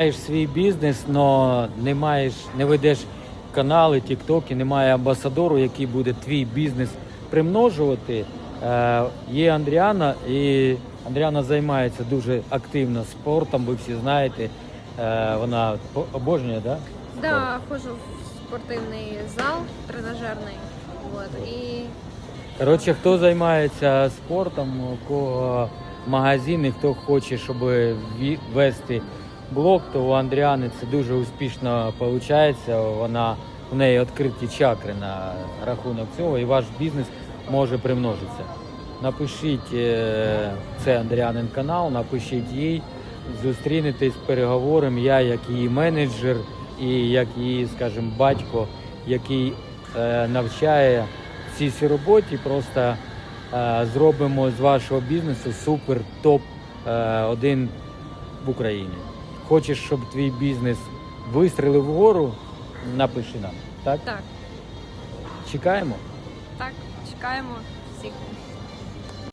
Маєш свій бізнес, але не маєш, не ведеш канали, тіктоки, немає амбасадору, який буде твій бізнес примножувати. Е, є Андріана, і Андріана займається дуже активно спортом, ви всі знаєте. Е, вона обожнює, да? Да, ходжу в спортивний зал тренажерний. Вот, і Коротше, хто займається спортом, у кого магазини, хто хоче, щоб ві- вести блог, то у Андріани це дуже успішно виходить. Вона у неї відкриті чакри на рахунок цього, і ваш бізнес може примножитися. Напишіть е, це Андріанин канал, напишіть їй, зустрінетесь, переговоримо. Я як її менеджер і як її, скажімо, батько, який е, навчає цій цій роботі, просто е, зробимо з вашого бізнесу супер топ один в Україні. Хочеш, щоб твій бізнес вистрілив вгору, напиши нам. Так? так, Чекаємо. так, чекаємо всіх.